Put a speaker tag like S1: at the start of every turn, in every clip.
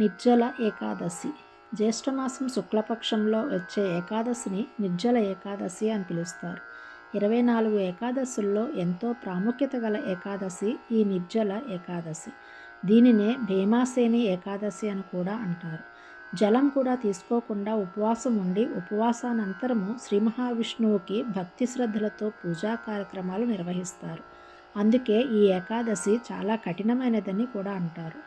S1: నిర్జల ఏకాదశి. జ్యేష్ఠమాసం శుక్లపక్షంలో వచ్చే ఏకాదశిని నిర్జల ఏకాదశి అని పిలుస్తారు. ఇరవై నాలుగు ఏకాదశుల్లో ఎంతో ప్రాముఖ్యత గల ఏకాదశి ఈ నిర్జల ఏకాదశి. దీనినే భీమాసేని ఏకాదశి అని కూడా అంటారు. జలం కూడా తీసుకోకుండా ఉపవాసం ఉండి ఉపవాసానంతరము శ్రీ మహావిష్ణువుకి భక్తి శ్రద్ధలతో పూజా కార్యక్రమాలు నిర్వహిస్తారు. అందుకే ఈ ఏకాదశి చాలా కఠినమైనదని కూడా అంటారు.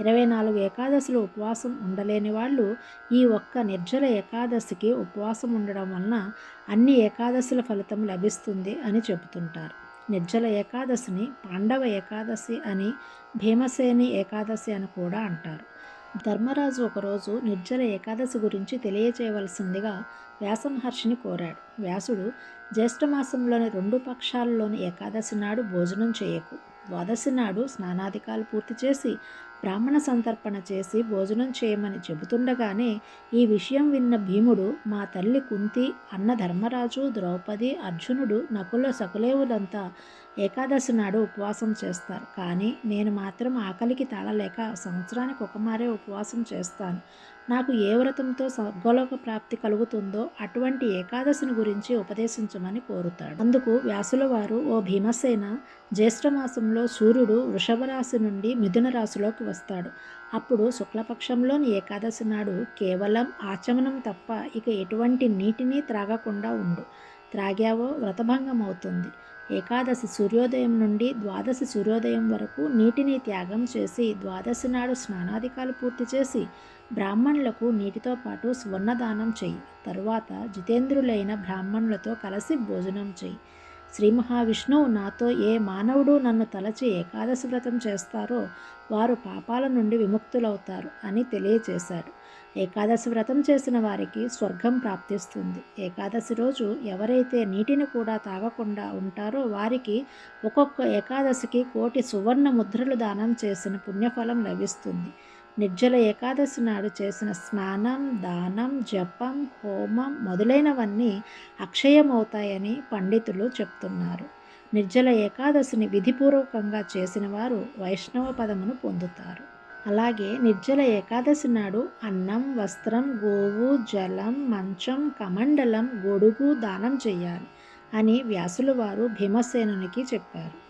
S1: ఇరవై నాలుగు ఏకాదశులు ఉపవాసం ఉండలేని వాళ్ళు ఈ ఒక్క నిర్జల ఏకాదశికి ఉపవాసం ఉండడం వలన అన్ని ఏకాదశుల ఫలితం లభిస్తుంది అని చెబుతుంటారు. నిర్జల ఏకాదశిని పాండవ ఏకాదశి అని భీమసేని ఏకాదశి అని కూడా అంటారు. ధర్మరాజు ఒకరోజు నిర్జల ఏకాదశి గురించి తెలియచేయవలసిందిగా వ్యాసమహర్షిని కోరాడు. వ్యాసుడు జ్యేష్ఠమాసంలోని రెండు పక్షాలలోని ఏకాదశి నాడు భోజనం చేయకు. ద్వాదశి నాడు స్నానాధికాలు పూర్తి చేసి బ్రాహ్మణ సంతర్పణ చేసి భోజనం చేయమని చెబుతుండగానే ఈ విషయం విన్న భీముడు మా తల్లి కుంతి అన్న ధర్మరాజు ద్రౌపది అర్జునుడు నకుల సకులేవులంతా ఏకాదశి నాడు ఉపవాసం చేస్తారు. కానీ నేను మాత్రం ఆకలికి తాళలేక సంవత్సరానికి ఒక మారే ఉపవాసం చేస్తాను. నాకు ఏ వ్రతంతో స్వర్గలోక ప్రాప్తి కలుగుతుందో అటువంటి ఏకాదశిని గురించి ఉపదేశించమని కోరుతాడు. అందుకు వ్యాసుల వారు ఓ భీమసేన జ్యేష్ఠమాసంలో సూర్యుడు వృషభ రాశి నుండి మిథున రాశిలోకి వస్తాడు. అప్పుడు శుక్లపక్షంలోని ఏకాదశి నాడు కేవలం ఆచమనం తప్ప ఇక ఎటువంటి నీటిని త్రాగకుండా ఉండు. త్రాగావో వ్రతభంగం అవుతుంది ఏకాదశి సూర్యోదయం నుండి ద్వాదశి సూర్యోదయం వరకు నీటిని త్యాగం చేసి ద్వాదశి నాడు స్నానాధికాలు పూర్తి చేసి బ్రాహ్మణులకు నీటితో పాటు స్వర్ణదానం చెయ్యి. తరువాత జితేంద్రులైన బ్రాహ్మణులతో కలిసి భోజనం చెయ్యి. శ్రీ మహావిష్ణువు నాతో ఏ మానవుడు నన్ను తలచి ఏకాదశి వ్రతం చేస్తారో వారు పాపాల నుండి విముక్తులవుతారు అని తెలియచేశాడు. ఏకాదశి వ్రతం చేసిన వారికి స్వర్గం ప్రాప్తిస్తుంది. ఏకాదశి రోజు ఎవరైతే నీటిని కూడా తాగకుండా ఉంటారో వారికి ఒక్కొక్క ఏకాదశికి కోటి సువర్ణ ముద్రలు దానం చేసిన పుణ్యఫలం లభిస్తుంది. నిర్జల ఏకాదశి నాడు చేసిన స్నానం దానం జపం హోమం మొదలైనవన్నీ అక్షయమవుతాయని పండితులు చెప్తున్నారు. నిర్జల ఏకాదశిని విధిపూర్వకంగా చేసిన వారు వైష్ణవ పదమును పొందుతారు. అలాగే నిర్జల ఏకాదశి నాడు అన్నం వస్త్రం గోవు జలం మంచం కమండలం గొడుగు దానం చేయాలి అని వ్యాసుల వారు భీమసేనునికి చెప్పారు.